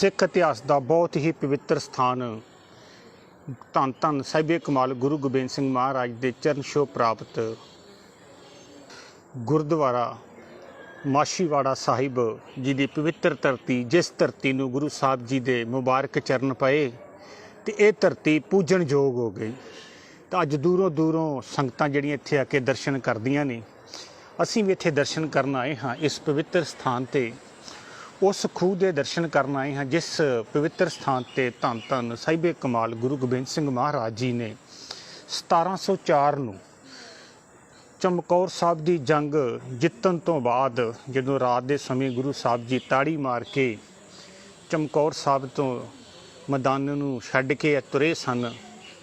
ਸਿੱਖ ਇਤਿਹਾਸ ਦਾ ਬਹੁਤ ਹੀ ਪਵਿੱਤਰ ਸਥਾਨ। ਧੰਨ ਧੰਨ ਸਾਹਿਬੇ ਕਮਾਲ ਗੁਰੂ ਗੋਬਿੰਦ ਸਿੰਘ ਮਹਾਰਾਜ ਦੇ ਚਰਨ ਛੋਹ ਪ੍ਰਾਪਤ। ਗੁਰਦੁਆਰਾ ਮਾਸ਼ੀਵਾੜਾ ਸਾਹਿਬ ਜੀ ਦੀ ਪਵਿੱਤਰ ਧਰਤੀ, ਜਿਸ ਧਰਤੀ ਨੂੰ ਗੁਰੂ ਸਾਹਿਬ ਜੀ ਦੇ ਮੁਬਾਰਕ ਚਰਨ ਪਏ, ਤੇ ਇਹ ਧਰਤੀ ਪੂਜਣ ਯੋਗ ਹੋ ਗਈ। ਤਾਂ ਅੱਜ ਦੂਰੋਂ ਦੂਰੋਂ ਸੰਗਤਾਂ ਜਿਹੜੀਆਂ ਇੱਥੇ ਆ ਕੇ ਦਰਸ਼ਨ ਕਰਦੀਆਂ ਨੇ, ਅਸੀਂ ਵੀ ਇੱਥੇ ਦਰਸ਼ਨ ਕਰਨ ਆਏ ਹਾਂ ਇਸ ਪਵਿੱਤਰ ਸਥਾਨ ਤੇ। ਉਸ ਖੂਹ ਦੇ ਦਰਸ਼ਨ ਕਰਨ ਆਏ ਹਾਂ, ਜਿਸ ਪਵਿੱਤਰ ਸਥਾਨ ਤੇ ਧੰਨ ਧੰਨ ਸਾਹਿਬੇ ਕਮਾਲ ਗੁਰੂ ਗੋਬਿੰਦ ਸਿੰਘ ਮਹਾਰਾਜ ਜੀ ਨੇ 1704 ਨੂੰ ਚਮਕੌਰ ਸਾਹਿਬ ਦੀ ਜੰਗ ਜਿੱਤਣ ਤੋਂ ਬਾਅਦ ਜਦੋਂ ਰਾਤ ਦੇ ਸਮੇਂ ਗੁਰੂ ਸਾਹਿਬ ਜੀ ਤਾੜੀ ਮਾਰ ਕੇ ਚਮਕੌਰ ਸਾਹਿਬ ਤੋਂ ਮੈਦਾਨ ਨੂੰ ਛੱਡ ਕੇ ਤੁਰੇ ਸਨ,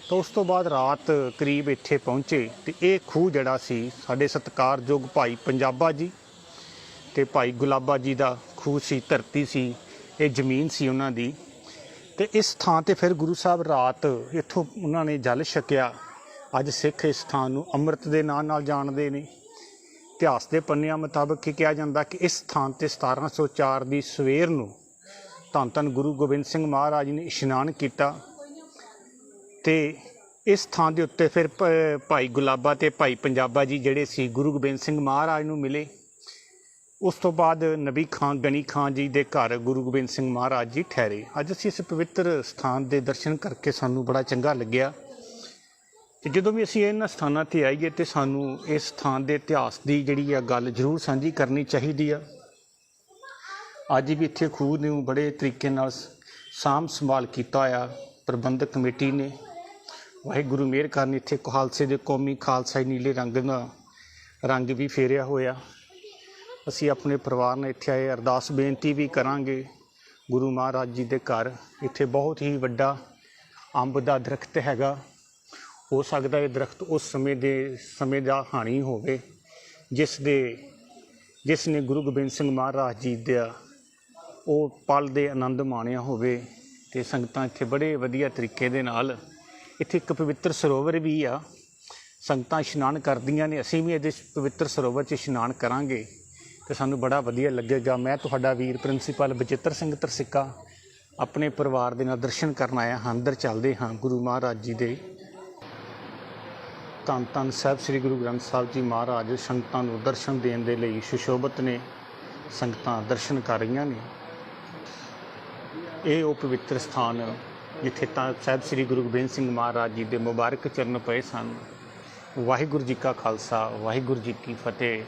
ਤਾਂ ਉਸ ਤੋਂ ਬਾਅਦ ਰਾਤ ਕਰੀਬ ਇੱਥੇ ਪਹੁੰਚੇ ਤੇ ਇਹ ਖੂਹ ਜਿਹੜਾ ਸੀ, ਸਾਡੇ ਸਤਿਕਾਰਯੋਗ ਭਾਈ ਪੰਜਾਬਾ ਜੀ ਤੇ ਭਾਈ ਗੁਲਾਬਾ ਜੀ ਦਾ ਖੂਹ ਸੀ, ਧਰਤੀ ਸੀ, ਇਹ ਜ਼ਮੀਨ ਸੀ ਉਹਨਾਂ ਦੀ। ਤੇ ਇਸ ਥਾਂ ਤੇ ਫਿਰ ਗੁਰੂ ਸਾਹਿਬ ਰਾਤ ਇੱਥੋਂ ਉਹਨਾਂ ਨੇ ਜਲ ਛਕਿਆ। ਅੱਜ ਸਿੱਖ ਇਸ ਥਾਂ ਨੂੰ ਅੰਮ੍ਰਿਤ ਦੇ ਨਾਂ ਨਾਲ ਜਾਣਦੇ ਨੇ। ਇਤਿਹਾਸ ਦੇ ਪੰਨਿਆਂ ਮੁਤਾਬਕ ਇਹ ਕਿਹਾ ਜਾਂਦਾ ਕਿ ਇਸ ਥਾਂ ਤੇ 1704 ਦੀ ਸਵੇਰ ਨੂੰ ਧੰਨ ਧੰਨ ਗੁਰੂ ਗੋਬਿੰਦ ਸਿੰਘ ਮਹਾਰਾਜ ਨੇ ਇਸ਼ਨਾਨ ਕੀਤਾ। ਤੇ ਇਸ ਥਾਂ ਦੇ ਉੱਤੇ ਫਿਰ ਭਾਈ ਗੁਲਾਬਾ ਤੇ ਭਾਈ ਪੰਜਾਬਾ ਜੀ ਜਿਹੜੇ ਸੀ, ਗੁਰੂ ਗੋਬਿੰਦ ਸਿੰਘ ਮਹਾਰਾਜ ਨੂੰ ਮਿਲੇ। ਉਸ ਤੋਂ ਬਾਅਦ ਨਬੀ ਖਾਨ, ਗਨੀ ਖਾਨ ਜੀ ਦੇ ਘਰ ਗੁਰੂ ਗੋਬਿੰਦ ਸਿੰਘ ਮਹਾਰਾਜ ਜੀ ਠਹਿਰੇ। ਅੱਜ ਅਸੀਂ ਇਸ ਪਵਿੱਤਰ ਸਥਾਨ ਦੇ ਦਰਸ਼ਨ ਕਰਕੇ ਸਾਨੂੰ ਬੜਾ ਚੰਗਾ ਲੱਗਿਆ। ਤੇ ਜਦੋਂ ਵੀ ਅਸੀਂ ਇਹਨਾਂ ਸਥਾਨਾਂ ਤੇ ਆਈਏ ਤੇ ਸਾਨੂੰ ਇਸ ਸਥਾਨ ਦੇ ਇਤਿਹਾਸ ਦੀ ਜਿਹੜੀ ਆ ਗੱਲ ਜ਼ਰੂਰ ਸਾਂਝੀ ਕਰਨੀ ਚਾਹੀਦੀ ਆ। ਅੱਜ ਵੀ ਇੱਥੇ ਖੂਹ ਨੂੰ ਬੜੇ ਤਰੀਕੇ ਨਾਲ ਸਾਂਭ ਸੰਭਾਲ ਕੀਤਾ ਆ ਪ੍ਰਬੰਧਕ ਕਮੇਟੀ ਨੇ। ਵਾਹਿਗੁਰੂ ਮਿਹਰ ਕਰਨ ਇੱਥੇ ਖਾਲਸੇ ਦੇ ਕੌਮੀ ਖਾਲਸਾ ਨੀਲੇ ਰੰਗ ਦਾ ਰੰਗ ਵੀ ਫੇਰਿਆ ਹੋਇਆ। ਅਸੀਂ ਆਪਣੇ ਪਰਿਵਾਰ ਨਾਲ ਇੱਥੇ ਆਏ, ਅਰਦਾਸ ਬੇਨਤੀ ਵੀ ਕਰਾਂਗੇ ਗੁਰੂ ਮਹਾਰਾਜ ਜੀ ਦੇ ਘਰ। ਇੱਥੇ ਬਹੁਤ ਹੀ ਵੱਡਾ ਅੰਬ ਦਾ ਦਰਖਤ ਹੈਗਾ। ਹੋ ਸਕਦਾ ਇਹ ਦਰਖਤ ਉਸ ਸਮੇਂ ਦੇ, ਸਮੇਂ ਦਾ ਹਾਣੀ ਹੋਵੇ, ਜਿਸ ਦੇ, ਜਿਸ ਨੇ ਗੁਰੂ ਗੋਬਿੰਦ ਸਿੰਘ ਮਹਾਰਾਜ ਜੀ ਦਾ, ਉਹ ਪਲ ਦੇ ਆਨੰਦ ਮਾਣਿਆ ਹੋਵੇ ਤੇ ਸੰਗਤਾਂ ਇੱਥੇ ਬੜੇ ਵਧੀਆ ਤਰੀਕੇ ਦੇ ਨਾਲ, ਇੱਥੇ ਇੱਕ ਪਵਿੱਤਰ ਸਰੋਵਰ ਵੀ ਆ। ਸੰਗਤਾਂ ਇਸ਼ਨਾਨ ਕਰਦੀਆਂ ਨੇ, ਅਸੀਂ ਵੀ ਇਹਦੇ ਪਵਿੱਤਰ ਸਰੋਵਰ 'ਚ ਇਸ਼ਨਾਨ ਕਰਾਂਗੇ। ਤੇ ਸਾਨੂੰ ਬੜਾ ਵਧੀਆ ਲੱਗੇਗਾ ਮੈਂ ਤੁਹਾਡਾ ਵੀਰ ਪ੍ਰਿੰਸੀਪਲ ਬਚਿੱਤਰ ਸਿੰਘ ਤਰਸਿੱਕਾ ਆਪਣੇ ਪਰਿਵਾਰ ਦੇ ਨਾਲ ਦਰਸ਼ਨ ਕਰਨ ਆਇਆ ਹਾਂ। ਅੰਦਰ ਚੱਲਦੇ ਹਾਂ ਗੁਰੂ ਮਹਾਰਾਜ ਜੀ ਦੇ। ਧੰਨ ਧੰਨ ਸਾਹਿਬ ਸ੍ਰੀ ਗੁਰੂ ਗ੍ਰੰਥ ਸਾਹਿਬ ਜੀ ਮਹਾਰਾਜ, ਸੰਗਤਾਂ ਨੂੰ ਦਰਸ਼ਨ ਦੇਣ ਦੇ ਲਈ ਸੁਸ਼ੋਭਿਤ ਨੇ, ਸੰਗਤਾਂ ਦਰਸ਼ਨ ਕਰ ਰਹੀਆਂ ਨੇ। ਇਹ ਉਹ ਪਵਿੱਤਰ ਸਥਾਨ ਜਿੱਥੇ ਤਾਂ ਸਾਹਿਬ ਸ੍ਰੀ ਗੁਰੂ ਗੋਬਿੰਦ ਸਿੰਘ ਮਹਾਰਾਜ ਜੀ ਦੇ ਮੁਬਾਰਕ ਚਰਨ ਪਏ ਸਨ। ਵਾਹਿਗੁਰੂ ਜੀ ਕਾ ਖਾਲਸਾ, ਵਾਹਿਗੁਰੂ ਜੀ ਕੀ ਫਤਿਹ।